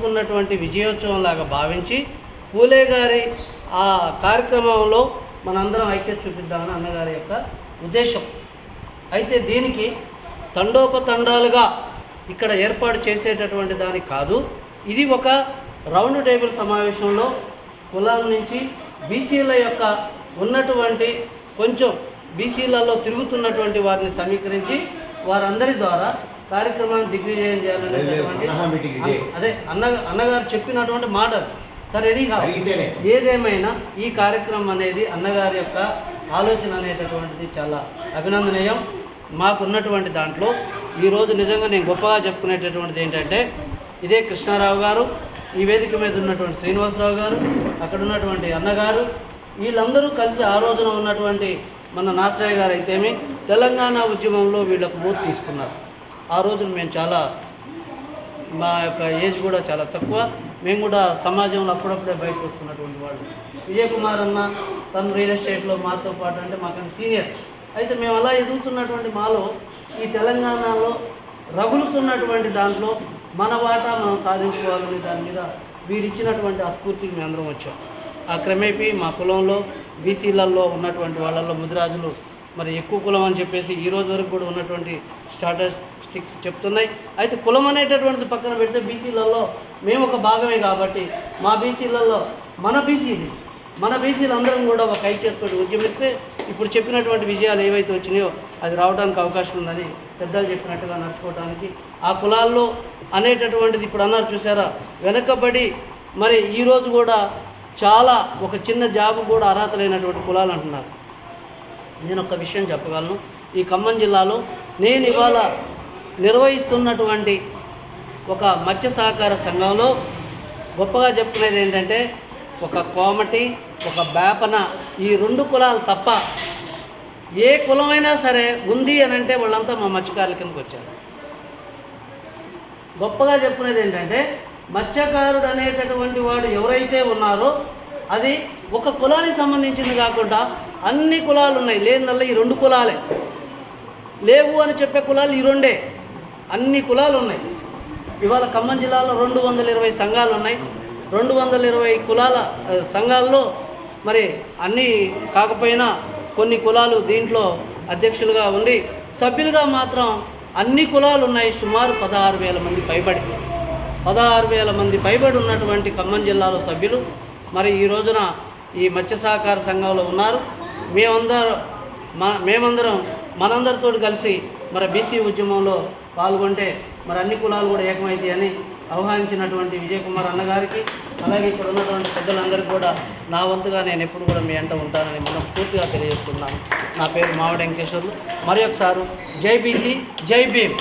సాధించుకున్నటువంటి విజయోత్సవం లాగా భావించి పూలే గారి ఆ కార్యక్రమంలో మనందరం ఐక్యత చూపిద్దామని అన్నగారి యొక్క ఉద్దేశం. అయితే దీనికి తండోపతండాలుగా ఇక్కడ ఏర్పాటు చేసేటటువంటి దానికి కాదు ఇది ఒక రౌండ్ టేబుల్ సమావేశంలో కులాల నుంచి బీసీల యొక్క ఉన్నటువంటి కొంచెం బీసీలలో తిరుగుతున్నటువంటి వారిని సమీకరించి వారందరి ద్వారా కార్యక్రమాన్ని దిగ్విజయం ఇదే. అదే అన్న అన్నగారు చెప్పినటువంటి మాట. సరే ఇది. ఏదేమైనా ఈ కార్యక్రమం అనేది అన్నగారి యొక్క ఆలోచన అనేటటువంటిది చాలా అభినందనీయం మాకున్నటువంటి దాంట్లో ఈరోజు నిజంగా నేను గొప్పగా చెప్పుకునేటటువంటిది ఏంటంటే ఇదే కృష్ణారావు గారు ఈ వేదిక మీద ఉన్నటువంటి శ్రీనివాసరావు గారు అక్కడ ఉన్నటువంటి అన్నగారు వీళ్ళందరూ కలిసి ఆ రోజున ఉన్నటువంటి మన నాశ్రయ గారు అయితేమి తెలంగాణ ఉద్యమంలో వీళ్ళకు మూర్తి తీసుకున్నారు ఆ రోజున మేము చాలా మా యొక్క ఏజ్ కూడా చాలా తక్కువ. మేము కూడా సమాజంలో అప్పుడప్పుడే బయటకు వస్తున్నటువంటి వాళ్ళు. విజయ్ కుమార్ అన్న తను రియల్ ఎస్టేట్లో మాతో పాటు అంటే మాకన్నా సీనియర్ అయితే మేము అలా ఎదుగుతున్నటువంటి మాలో ఈ తెలంగాణలో రగులుతున్నటువంటి దాంట్లో మన వాటా మనం సాధించుకోవాలని దాని మీద వీరు ఇచ్చినటువంటి ఆ స్ఫూర్తికి మేము అందరం వచ్చాం. ఆ క్రమేపీ మా కులంలో బీసీలలో ఉన్నటువంటి వాళ్ళల్లో ముదిరాజులు మరి ఎక్కువ కులం అని చెప్పేసి ఈ రోజు వరకు కూడా ఉన్నటువంటి స్టాటిస్టిక్స్ చెప్తున్నాయి. అయితే కులం అనేటటువంటిది పక్కన పెడితే బీసీలలో మేము ఒక భాగమే కాబట్టి మా బీసీలలో మన బీసీది మన బీసీలు అందరం కూడా ఒక ఐక్యతతో ఉద్యమిస్తే ఇప్పుడు చెప్పినటువంటి విజయాలు ఏవైతే వచ్చినాయో అది రావడానికి అవకాశం ఉందని పెద్దలు చెప్పినట్టుగా నడుచుకోవడానికి ఆ కులాల్లో అనేటటువంటిది ఇప్పుడు అన్నారు చూసారా? వెనకబడి మరి ఈరోజు కూడా చాలా ఒక చిన్న జాబు కూడా అర్హత లేనటువంటి కులాలు అంటున్నారు. నేను ఒక విషయం చెప్పగలను. ఈ ఖమ్మం జిల్లాలో నేను ఇవాళ నిర్వహిస్తున్నటువంటి ఒక మత్స్య సహకార సంఘంలో గొప్పగా చెప్పుకునేది ఏంటంటే ఒక కోమటి ఒక బేపన ఈ రెండు కులాలు తప్ప ఏ కులమైనా సరే ఉంది అని అంటే వాళ్ళంతా మా మత్స్యకారుల కిందకు వచ్చారు. గొప్పగా చెప్పుకునేది ఏంటంటే మత్స్యకారుడు అనేటటువంటి వాడు ఎవరైతే ఉన్నారో అది ఒక కులానికి సంబంధించింది కాకుండా అన్ని కులాలు ఉన్నాయి. లేనిదల్లా ఈ రెండు కులాలే. లేవు అని చెప్పే కులాలు ఈ రెండే. అన్ని కులాలు ఉన్నాయి. ఇవాళ ఖమ్మం జిల్లాలో రెండు వందల ఇరవై సంఘాలు ఉన్నాయి. రెండు వందల ఇరవై కులాల సంఘాల్లో మరి అన్నీ కాకపోయినా కొన్ని కులాలు దీంట్లో అధ్యక్షులుగా ఉండి సభ్యులుగా మాత్రం అన్ని కులాలు ఉన్నాయి. సుమారు పదహారు వేల మంది పైబడి పదహారు వేల మంది పైబడి ఉన్నటువంటి ఖమ్మం జిల్లాలో సభ్యులు. మరి ఈ రోజున ఈ మత్స్య సహకార సంఘంలో ఉన్నారు. మేమందరం మా మేమందరం మనందరితో కలిసి మరి బీసీ ఉద్యమంలో పాల్గొంటే మరి అన్ని కులాలు కూడా ఏకమైతాయని అని ఆహ్వానించినటువంటి విజయకుమార్ అన్నగారికి అలాగే ఇక్కడ ఉన్నటువంటి పెద్దలందరికీ కూడా నా వంతుగా నేను ఎప్పుడు కూడా మీ అంట ఉంటానని మనం పూర్తిగా తెలియజేస్తున్నాను. నా పేరు మావడ వెంకటేశ్వర్లు. మరి ఒకసారి జై బీసీ జై భీమ్.